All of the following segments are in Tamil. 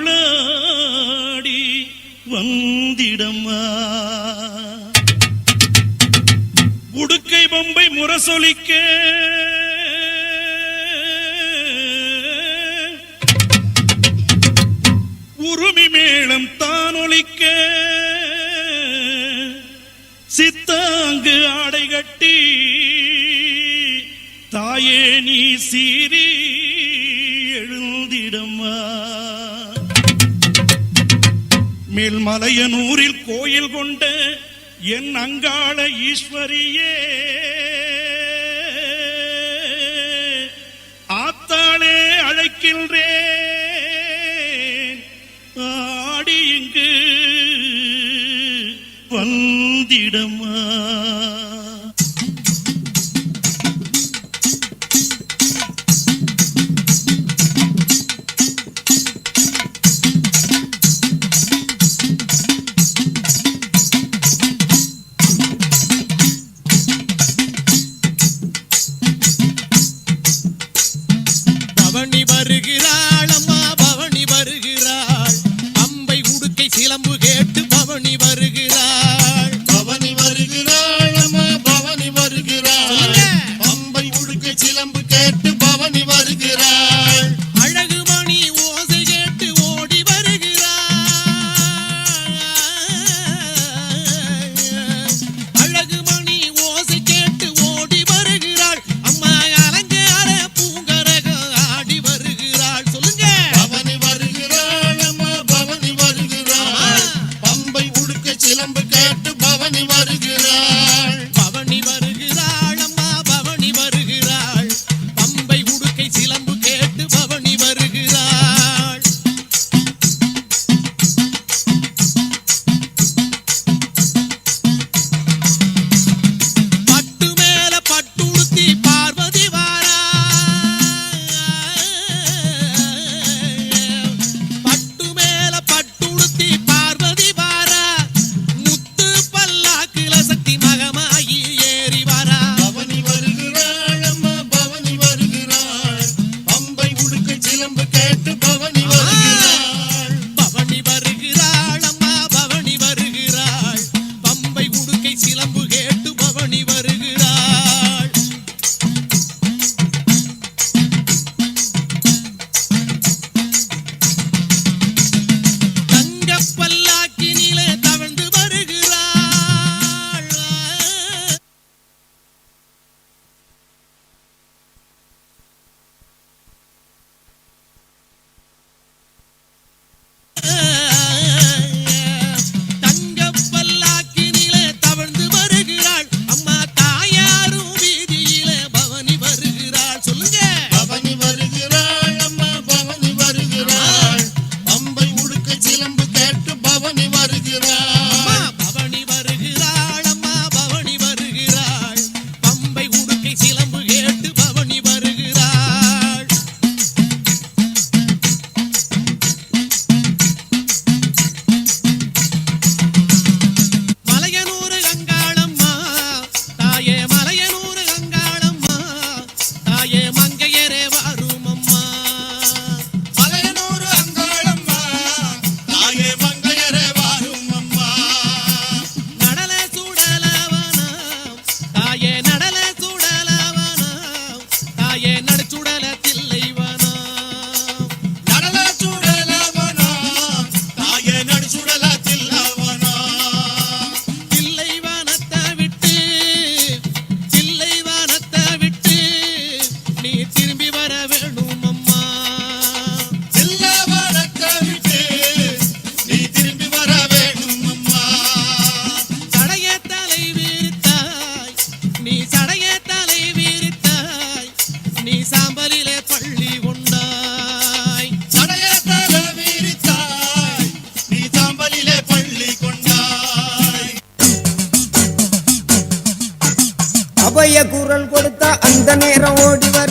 அருளாடி வந்திடம்மா. உடுக்கை பொம்பை முரசொலிக்க. உருமி மேளம் தானொலிக்க. சித்தாங்கு ஆடை கட்டி தாயே நீ சீரீ மேல்மலையனூரில் கோயில் கொண்ட என் அங்காள ஈஸ்வரியே. ஆத்தாளே அழைக்கின்றேன். ஆடி இங்கு வந்திடமா.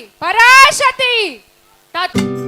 ஓம் சக்தி